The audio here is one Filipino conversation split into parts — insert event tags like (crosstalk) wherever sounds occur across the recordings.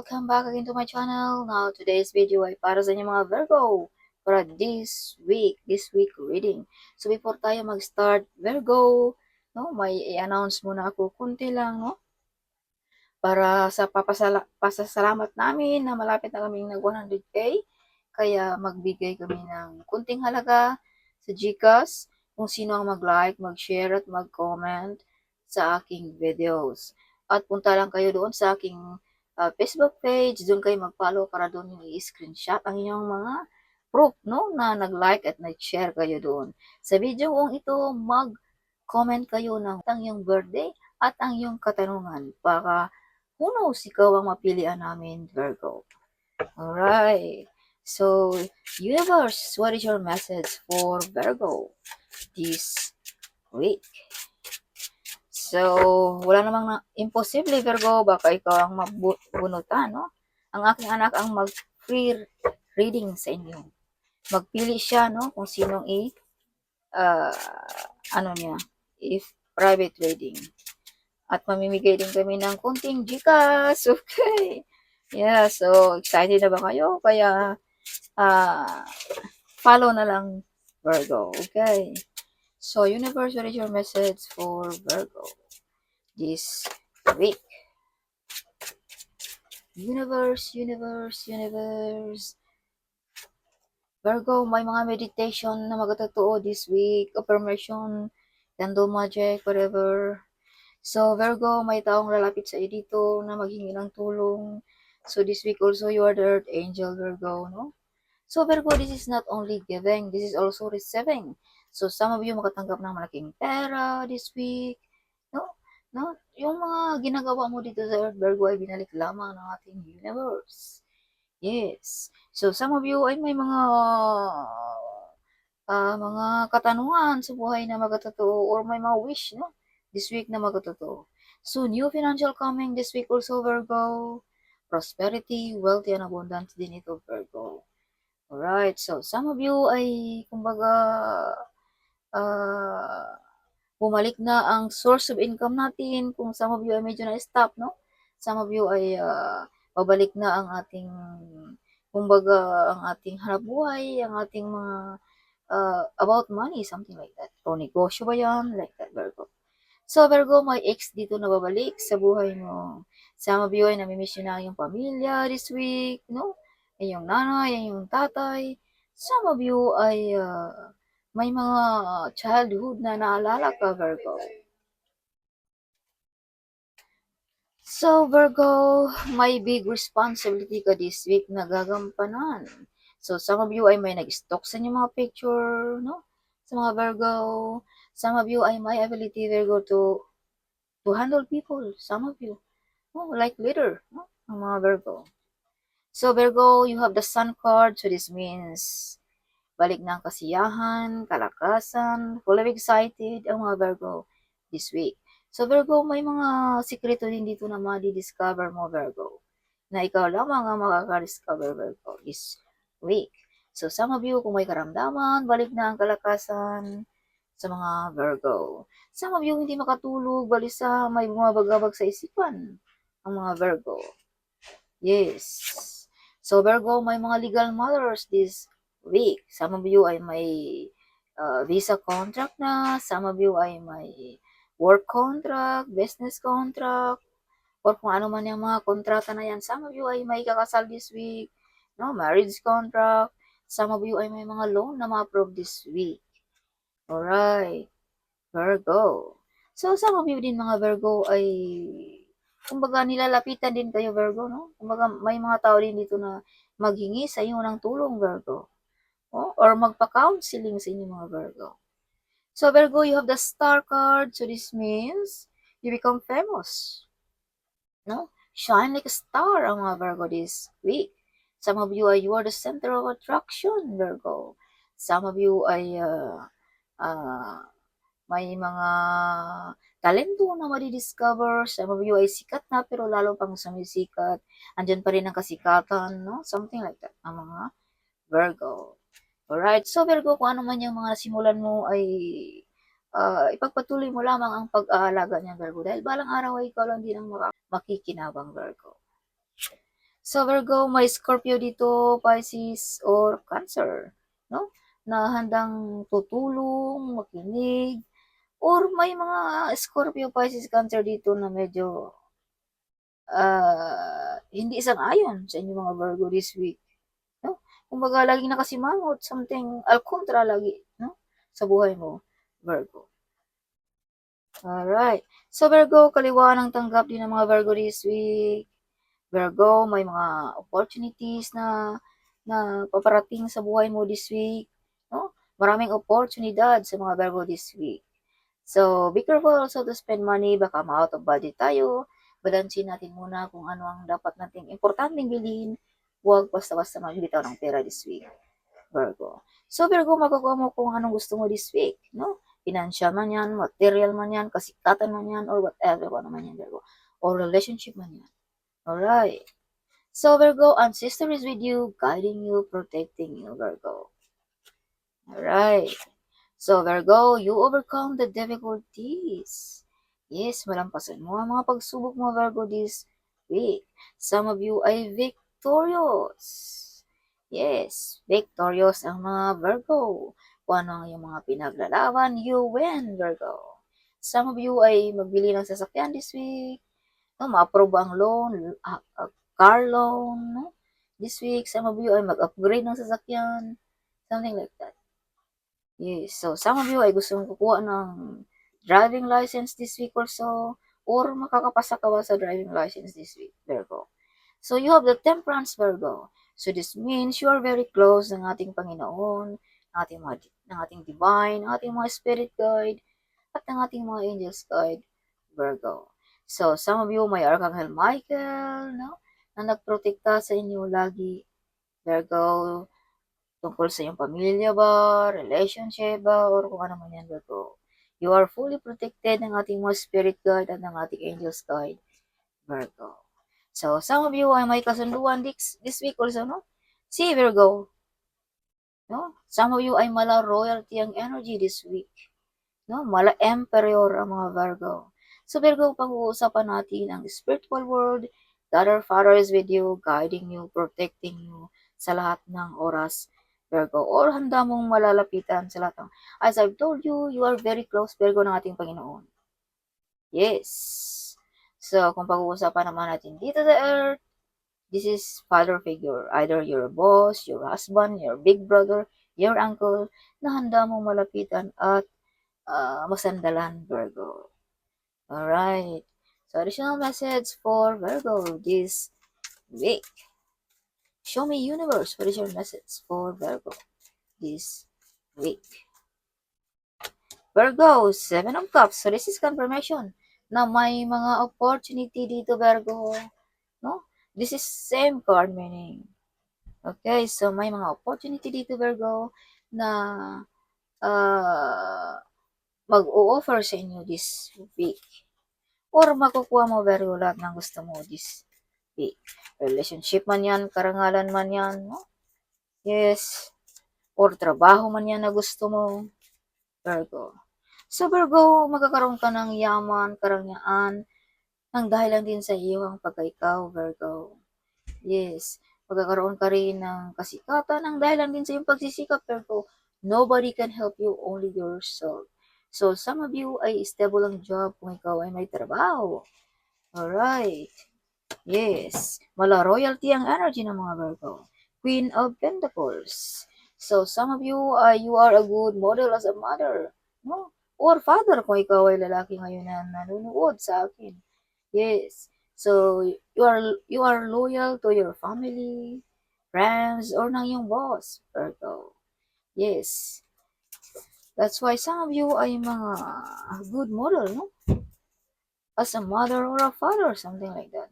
welcome back again to my channel. Now, today's video ay para sa inyo mga Virgo. Para this week, this week reading. So, before tayo mag-start, Virgo, no, may i-announce muna ako kunti lang, no? Para sa pasasalamat namin na malapit na kaming nag 100k. Kaya magbigay kami ng kunting halaga sa Gcash kung sino ang mag-like, mag-share at mag-comment sa aking videos. At punta lang kayo doon sa aking uh, Facebook page, doon kayo mag-follow para doon yung i-screenshot ang inyong mga proof, no, na nag-like at nag-share kayo doon. Sa video kong ito, mag-comment kayo ng ang iyong birthday at ang iyong katanungan para who knows, ikaw ang mapilian namin, Virgo. Alright. So, universe, what is your message for Virgo this week? So, wala namang na, imposible, Virgo. Baka ikaw ang mabunutan, no? Ang aking anak ang mag-free reading sa inyo. Magpili siya, no? Kung sinong i, uh, ano niya, if private reading. At mamimigay din kami ng kunting Gcash. (laughs) Okay. Yeah, so excited na ba kayo? Kaya, uh, follow na lang Virgo. Okay. So, universe, what is your message for Virgo this week? Universe, universe, universe. Virgo, may mga meditation na magkatotoo this week, affirmation, candle magic, whatever. So, Virgo, may taong lalapit sa iyo dito na maghingi ng tulong. So, this week also, you are the earth angel, Virgo, no? So, Virgo, this is not only giving, this is also receiving. So, some of you makatanggap ng malaking pera this week. No? Yung mga ginagawa mo dito sa Earth, Virgo, ay binalik lamang ng ating universe. Yes. So, some of you ay may mga uh, mga katanungan sa buhay na magkatotoo or may mga wish, no? This week na magkatotoo. So, new financial coming this week also, Virgo. Prosperity, wealthy, and abundance din ito, Virgo. Alright, so some of you ay, kumbaga, uh, bumalik na ang source of income natin. Kung some of you ay medyo na-stop, no? Some of you ay uh, babalik na ang ating, kumbaga, ang ating hanap buhay, ang ating mga uh, about money, something like that. O negosyo ba yan? Like that, Virgo. So, Virgo, may ex dito na babalik sa buhay mo. Some of you ay namimiss nyo na yung pamilya this week, no? ay yung nanay, ay yung tatay. Some of you ay uh, may mga childhood na naalala ka, Virgo. So, Virgo, may big responsibility ka this week na gagampanan. So, some of you ay may nag-stock sa inyong mga picture, no? Sa mga Virgo. Some of you ay may ability, Virgo, to to handle people. Some of you. Oh, like leader, no? Ang mga Virgo. So, Virgo, you have the Sun card. So, this means balik ng kasiyahan, kalakasan, full of excited ang mga Virgo this week. So, Virgo, may mga sikreto din dito na madi-discover mo, Virgo. Na ikaw lamang ang makaka-discover, Virgo, this week. So, some of you, kung may karamdaman, balik na ang kalakasan sa mga Virgo. Some of you, hindi makatulog, balisa, may bumabagabag sa isipan ang mga Virgo. Yes. So, Virgo, may mga legal matters this week. Some of you ay may uh, visa contract na. Some of you ay may work contract, business contract, or kung ano man yung mga kontrata na yan. Some of you ay may kakasal this week. No, marriage contract. Some of you ay may mga loan na ma-approve this week. Alright. Virgo. So, some of you din mga Virgo ay kumbaga nilalapitan din kayo Virgo, no? Kumbaga may mga tao din dito na maghingi sa iyo ng tulong Virgo. Or magpa-counseling sa inyo mga Virgo. So Virgo, you have the star card. So this means you become famous. No? Shine like a star ang mga Virgo this week. Some of you are you are the center of attraction, Virgo. Some of you ay uh, uh, may mga talento na madi-discover. Some of you ay sikat na pero lalo pang sumisikat. Andyan pa rin ang kasikatan, no? Something like that, ang mga Virgo. Alright, so Virgo, kung ano man yung mga simulan mo ay uh, ipagpatuloy mo lamang ang pag-aalaga niya, Virgo. Dahil balang araw ay ikaw lang din ang makikinabang, Virgo. So Virgo, may Scorpio dito, Pisces, or Cancer, no? Na handang tutulong, makinig, or may mga Scorpio, Pisces, Cancer dito na medyo ah, hindi isang-ayon sa inyong mga Virgo this week, Kumbaga laging nakasimangot, something al kontra lagi, no? Sa buhay mo, Virgo. Alright. So Virgo, kaliwa ng tanggap din ng mga Virgo this week. Virgo, may mga opportunities na na paparating sa buhay mo this week, no? Maraming oportunidad sa mga Virgo this week. So, be careful also to spend money, baka ma-out of budget tayo. Balansin natin muna kung ano ang dapat nating importanteng bilhin. Huwag basta-basta magbitaw ng pera this week, Virgo. So, Virgo, magawa mo kung anong gusto mo this week, no? Financial man yan, material man yan, kasikatan man yan, or whatever, ano man yan, Virgo. Or relationship man yan. Alright. So, Virgo, ancestor is with you, guiding you, protecting you, Virgo. Alright. So, Virgo, you overcome the difficulties. Yes, malampasan mo ang mga pagsubok mo, Virgo, this week. Some of you ay victorious. Yes, victorious ang mga Virgo. Kung ano ang iyong mga pinaglalaban, you win, Virgo. Some of you ay magbili ng sasakyan this week. No, ma-approve ang loan, ah, ah, car loan, no? This week, some of you ay mag-upgrade ng sasakyan. Something like that. Yes, so some of you ay gustong kukuha ng driving license this week also or makakapasa ka ba sa driving license this week, Virgo. So you have the temperance, Virgo. So this means you are very close ng ating Panginoon, ng ating, mga, ng ating divine, ng ating mga spirit guide, at ng ating mga angels guide, Virgo. So some of you may Archangel Michael, no? Na nagprotekta sa inyo lagi, Virgo, tungkol sa iyong pamilya ba, relationship ba, or kung ano man yan, Virgo. You are fully protected ng ating mga spirit guide at ng ating angels guide, Virgo. So, some of you ay may kasunduan this, this week also, no? Si Virgo, no? Some of you ay mala royalty ang energy this week, no? Mala emperor ang mga Virgo. So, Virgo, pag-uusapan natin ang spiritual world, God our Father is with you, guiding you, protecting you sa lahat ng oras, Virgo. Or handa mong malalapitan sa lahat ng... As I've told you, you are very close, Virgo, ng ating Panginoon. Yes. So, kung pag-uusapan naman natin dito sa earth, this is father figure. Either your boss, your husband, your big brother, your uncle, na handa mong malapitan at uh, masandalan, Virgo. Alright. So, additional message for Virgo this week. Show me universe. What is your message for Virgo this week? Virgo, Seven of Cups. So, this is confirmation na may mga opportunity dito, Virgo. No? This is same card meaning. Okay, so may mga opportunity dito, Virgo, na uh, mag-o-offer sa inyo this week. Or makukuha mo, Virgo, lahat ng gusto mo this week. Relationship man yan, karangalan man yan, no? Yes. Or trabaho man yan na gusto mo, Virgo. So, Virgo, magkakaroon ka ng yaman, karangyaan, ng dahilan din sa iyong pagkaikaw, Virgo. Yes. Magkakaroon ka rin ng kasikatan, ng dahilan din sa iyong pagsisikap, Virgo. Nobody can help you, only yourself. So, some of you ay stable ang job kung ikaw ay may trabaho. Alright. Yes. Mala royalty ang energy ng mga Virgo. Queen of Pentacles. So, some of you, uh, you are a good model as a mother. No? Or father kung ikaw ay lalaki ngayon na nanonood sa akin. Yes. So, you are, you are loyal to your family, friends, or ng iyong boss, Virgo. Yes. That's why some of you ay mga good model, no? As a mother or a father, something like that.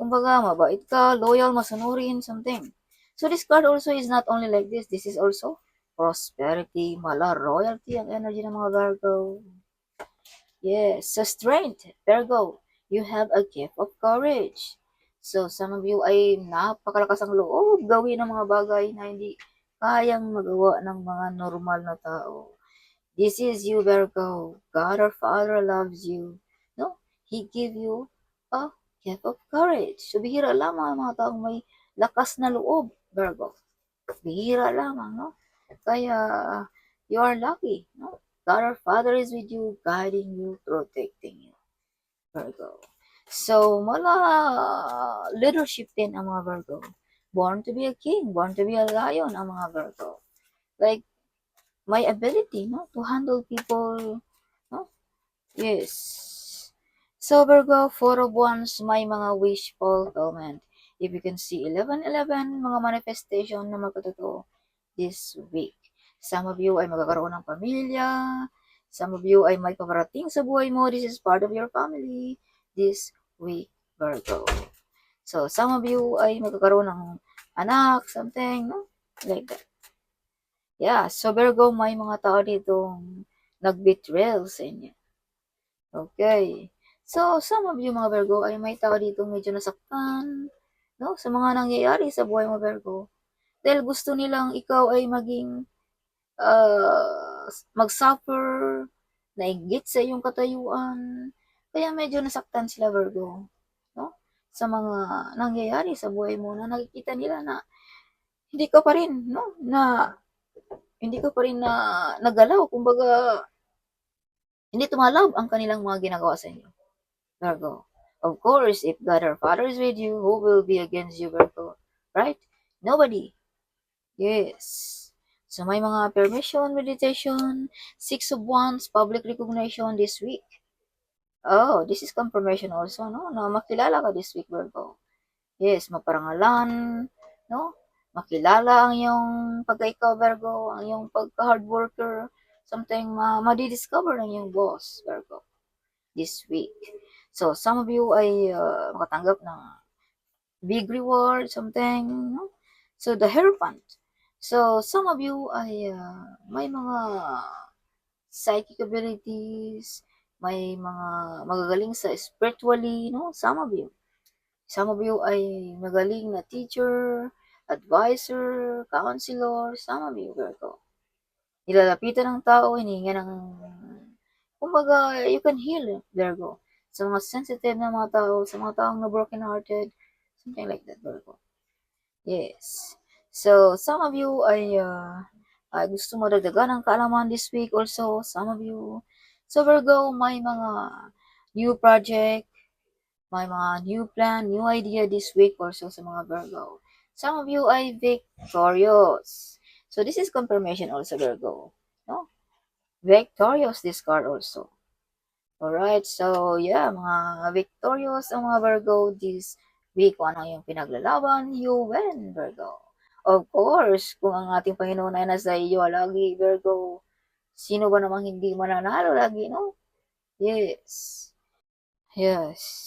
Kumbaga, mabait ka, loyal, masunurin, something. So this card also is not only like this, this is also prosperity, mala, royalty ang energy ng mga Virgo. Yes, so strength, Virgo, you have a gift of courage. So some of you ay napakalakas ang loob gawin ng mga bagay na hindi kayang magawa ng mga normal na tao. This is you, Virgo. God our Father loves you. No? He give you a gift of courage. So, bihira lamang ang mga taong may lakas na loob, Virgo. Bihira lamang, no? Kaya, you are lucky, no? God our Father is with you, guiding you, protecting you, Virgo. So, mala leadership din ang mga Virgo. Born to be a king, born to be a lion ang mga Virgo. Like, my ability, no? To handle people, no? Yes. So, Virgo, four of wands, may mga wish fulfillment. If you can see 11-11, mga manifestation na magkatotoo this week. Some of you ay magkakaroon ng pamilya. Some of you ay may paparating sa buhay mo. This is part of your family this week, Virgo. So, some of you ay magkakaroon ng anak, something, no? Like that. Yeah, so Virgo, may mga tao ditong nag-betrayal sa inyo. Okay. So, some of you mga Virgo ay may tao dito medyo nasaktan, no? Sa mga nangyayari sa buhay mo, Virgo. Dahil gusto nilang ikaw ay maging uh, mag-suffer, nainggit sa iyong katayuan. Kaya medyo nasaktan sila, Virgo. No? Sa mga nangyayari sa buhay mo na nakikita nila na hindi ka pa rin, no? Na hindi ka pa rin na nagalaw. Kumbaga, hindi tumalab ang kanilang mga ginagawa sa inyo. Virgo. Of course, if God our Father is with you, who will be against you, Virgo? Right? Nobody. Yes. So, may mga permission, meditation, six of wands, public recognition this week. Oh, this is confirmation also, no? Na makilala ka this week, Virgo. Yes, maparangalan, no? Makilala ang iyong pagka-ikaw, Virgo, ang iyong pagka-hard worker, something ma madi-discover ng iyong boss, Virgo, this week. So, some of you ay uh, makatanggap ng big reward, something, no? So, the Hierophant. So, some of you ay uh, may mga psychic abilities, may mga magagaling sa spiritually, no? Some of you. Some of you ay magaling na teacher, advisor, counselor, some of you, Virgo. Nilalapitan ng tao, hininga ng, kumbaga, you can heal, Virgo. Sa mga sensitive na mga tao, sa mga taong na broken-hearted, something like that, Virgo. Yes. So, some of you ay, uh, ay gusto mo dagdagan ng kaalaman this week also, some of you. So, Virgo, may mga new project, may mga new plan, new idea this week also sa mga Virgo. Some of you ay victorious. So, this is confirmation also, Virgo. No? Victorious this card also. Alright, so yeah, mga victorious ang mga Virgo this week. Kung ano yung pinaglalaban, you win, Virgo. Of course, kung ang ating Panginoon ay nasa iyo lagi, Virgo, sino ba namang hindi mananalo lagi, no? Yes. Yes.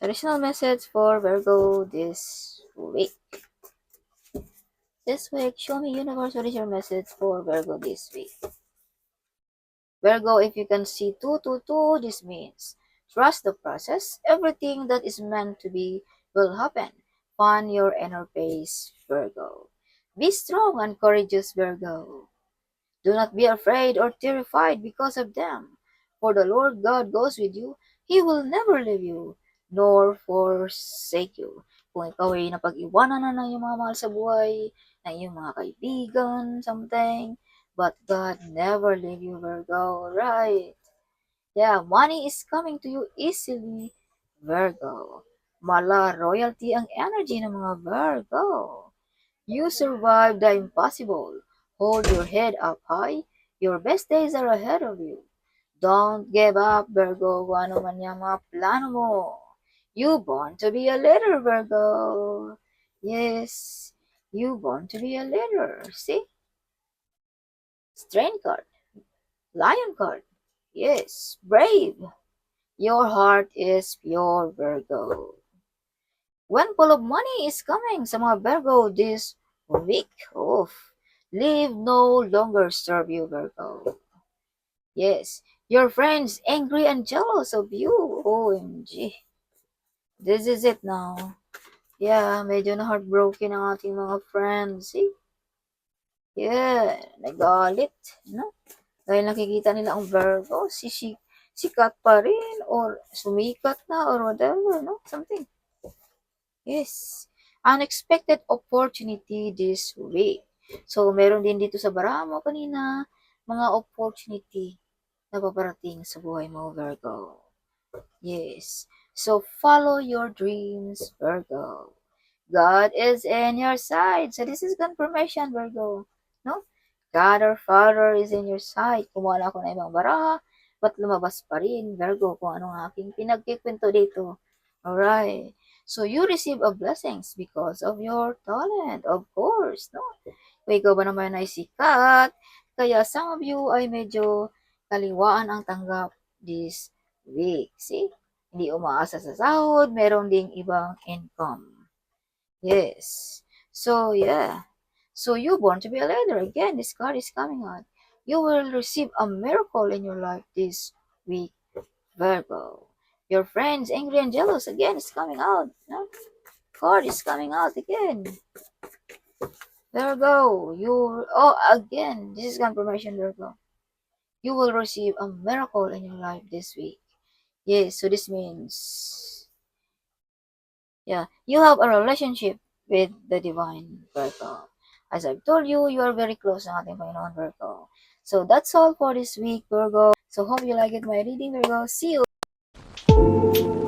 Traditional message for Virgo this week. This week, show me universe, what is your message for Virgo this week? Virgo, if you can see 222, this means trust the process. Everything that is meant to be will happen. Find your inner pace, Virgo. Be strong and courageous, Virgo. Do not be afraid or terrified because of them. For the Lord God goes with you. He will never leave you nor forsake you. Kung ikaw ay napag-iwanan na ng iyong mga mahal sa buhay, ng iyong mga kaibigan, something, but God never leave you, Virgo, right? Yeah, money is coming to you easily, Virgo. Mala royalty ang energy ng mga Virgo. You survive the impossible. Hold your head up high. Your best days are ahead of you. Don't give up, Virgo, ano man yung mga plano mo. You born to be a leader, Virgo. Yes, you born to be a leader. See? Strength card. Lion card. Yes, brave. Your heart is pure, Virgo. When full of money is coming sa mga Virgo this week, oof, leave no longer serve you, Virgo. Yes, your friends angry and jealous of you. OMG. This is it now. Yeah, medyo na heartbroken ang ating mga friends. See? Yeah, nagalit. No? Dahil nakikita nila ang Virgo, sisi, sikat pa rin or sumikat na or whatever, no? Something. Yes. Unexpected opportunity this week. So, meron din dito sa bara kanina, mga opportunity na paparating sa buhay mo, Virgo. Yes. So, follow your dreams, Virgo. God is in your side. So, this is confirmation, Virgo. No? God our Father is in your side. Kumuha na ako ng ibang baraha, ba't lumabas pa rin, Virgo, kung anong aking pinagkikwento dito. Alright. So, you receive a blessings because of your talent, of course, no? Kung ikaw ba naman ay sikat, kaya some of you ay medyo kaliwaan ang tanggap this week. See? Hindi umaasa sa sahod, meron ding ibang income. Yes. So, yeah. So, you born to be a leader. Again, this card is coming out. You will receive a miracle in your life this week, Virgo. Your friends, angry and jealous, again, is coming out. No? Card is coming out again. Virgo, you, oh, again, this is confirmation, Virgo. You will receive a miracle in your life this week. Yes, so this means, yeah, you have a relationship with the divine, Virgo. As I've told you, you are very close ng ating Panginoon, Virgo. So that's all for this week, Virgo. So hope you like it, my reading, Virgo. See you!